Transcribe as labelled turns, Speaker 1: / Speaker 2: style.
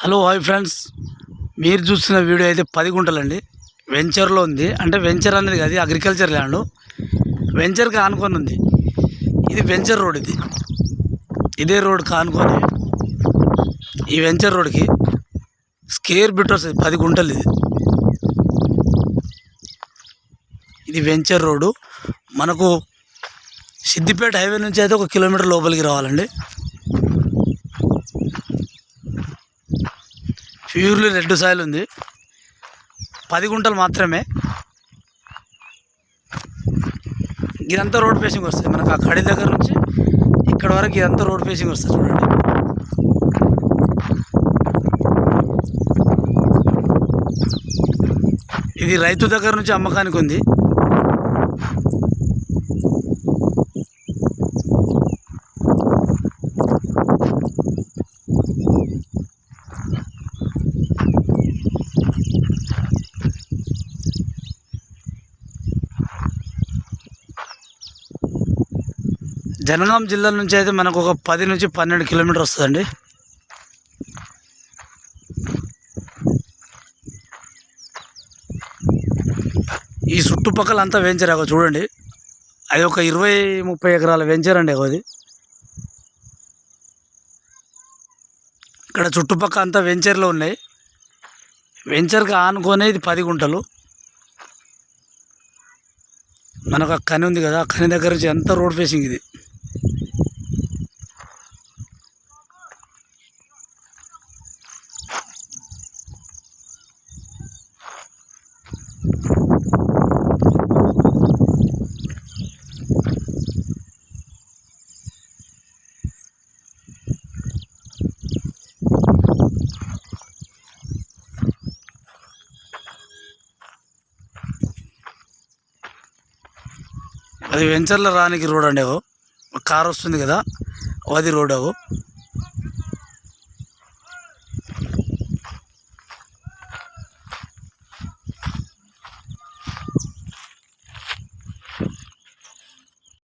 Speaker 1: Hello hi friends. మీరు చూస్తున్న video అయితే పది గుంటలండి. వెంచర్లో ఉంది. అంటే వెంచర్ అనేది కాదు అగ్రికల్చర్ ల్యాండ్. వెంచర్కి ఆనుకొని ఉంది. ఇది వెంచర్ రోడ్ ఇది. ఇదే రోడ్కి ఆనుకొని ఈ వెంచర్ రోడ్కి స్కేర్ బిట్ వస్తుంది పది గుంటలు ఇది. ఇది వెంచర్ రోడ్డు. మనకు సిద్దిపేట హైవే నుంచి అయితే ఒక కిలోమీటర్ లోపలికి రావాలండి. ప్యూర్లీ రెడ్ సాయిల్ ఉంది. పది గుంటలు మాత్రమే. ఇదంతా రోడ్ ఫేసింగ్ వస్తుంది. మనకు ఆ కడి దగ్గర నుంచి ఇక్కడ వరకు ఇదంతా రోడ్ ఫేసింగ్ వస్తుంది చూడండి. ఇది రైతు దగ్గర నుంచి అమ్మకానికి ఉంది. జనగాం జిల్లా నుంచి అయితే మనకు ఒక పది నుంచి పన్నెండు కిలోమీటర్ వస్తుందండి. ఈ చుట్టుపక్కల అంతా వెంచర్ అగో చూడండి. అది ఒక ఇరవై ముప్పై ఎకరాల వెంచర్ అండి అగో అది. ఇక్కడ చుట్టుపక్కల అంతా వెంచర్లో ఉన్నాయి. వెంచర్కి ఆనుకొని ఇది పది గుంటలు. మనకు ఆ కని ఉంది కదా ఆ కని దగ్గర నుంచి ఎంత రోడ్ ఫేసింగ్ ఇది. అది వెంచర్ల రానికి రోడ్ అండి అగో కార్ వస్తుంది కదా అది రోడ్ అవు